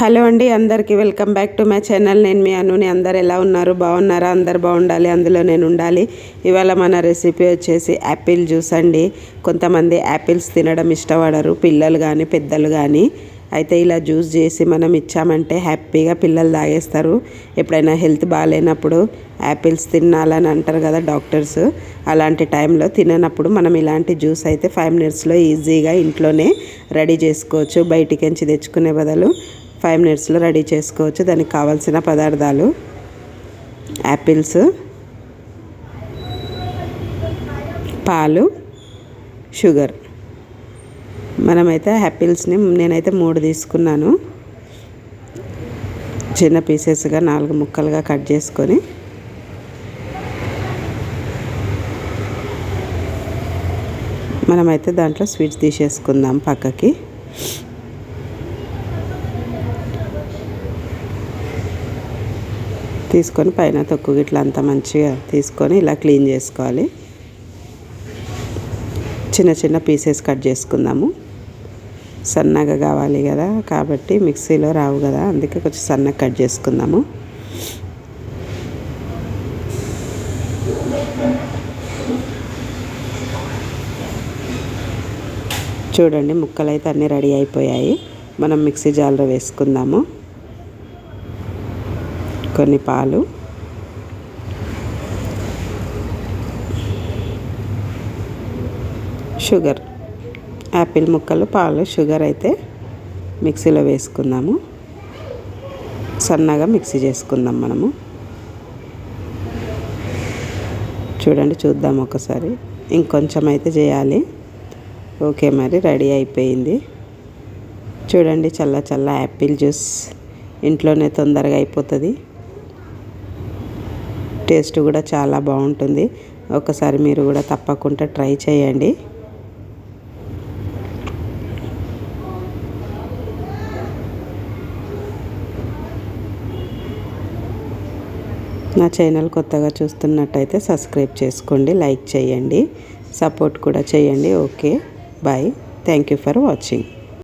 Hello అండి అందరికీ welcome back to my channel. నేను మీ అనుని. అందరు ఎలా ఉన్నారు? బాగున్నారా? అందరు బాగుండాలి అందులో నేను ఉండాలి. ఇవాళ మన రెసిపీ వచ్చేసి యాపిల్ జ్యూస్ అండి. కొంతమంది యాపిల్స్ తినడం ఇష్టపడరు పిల్లలు కానీ పెద్దలు కానీ అయితే ఇలా జ్యూస్ చేసి మనం ఇచ్చామంటే హ్యాపీగా పిల్లలు తాగేస్తారు. ఎప్పుడైనా హెల్త్ బాగాలేనప్పుడు యాపిల్స్ తినాలని అంటారు కదా డాక్టర్స్. అలాంటి టైంలో తిననప్పుడు మనం ఇలాంటి జ్యూస్ అయితే ఫైవ్ మినిట్స్లో ఈజీగా ఇంట్లోనే రెడీ చేసుకోవచ్చు. బయటికి తెచ్చుకునే బదులు ఫైవ్ మినిట్స్లో రెడీ చేసుకోవచ్చు. దానికి కావాల్సిన పదార్థాలు యాపిల్స్ పాలు షుగర్. మనమైతే యాపిల్స్ని నేనైతే మూడు తీసుకున్నాను. చిన్న పీసెస్గా నాలుగు ముక్కలుగా కట్ చేసుకొని. మనమైతే దాంట్లో స్వీట్స్ తీసేసుకుందాం పక్కకి. తీసుకొని పైన తొక్కు గిట్ల అంతా మంచిగా తీసుకొని ఇలా క్లీన్ చేసుకోవాలి. చిన్న చిన్న పీసెస్ కట్ చేసుకుందాము. సన్నగా కావాలి కదా కాబట్టి మిక్సీలో రావు కదా అందుకే కొంచెం సన్నగా కట్ చేసుకుందాము. చూడండి ముక్కలు అయితే అన్నీ రెడీ అయిపోయాయి. మనం మిక్సీ జార్లో వేసుకుందాము. కొన్ని పాలు. షుగర్. యాపిల్ ముక్కలు పాలు షుగర్ అయితే మిక్సీలో వేసుకుందాము. సన్నగా మిక్సీ చేసుకుందాం మనము. చూడండి చూద్దాం ఒకసారి. ఇంకొంచెం అయితే చేయాలి. ఓకే మరి రెడీ అయిపోయింది. చూడండి చల్ల చల్ల యాపిల్ జ్యూస్. ఇంట్లోనే తొందరగా అయిపోతుంది. టేస్ట్ కూడా చాలా బాగుంటుంది. ఒకసారి మీరు కూడా తప్పకుండా ట్రై చేయండి. నా ఛానల్ కొత్తగా చూస్తున్నట్టయితే సబ్స్క్రైబ్ చేసుకోండి లైక్ చేయండి. సపోర్ట్ కూడా చేయండి. Okay bye. Thank you for watching.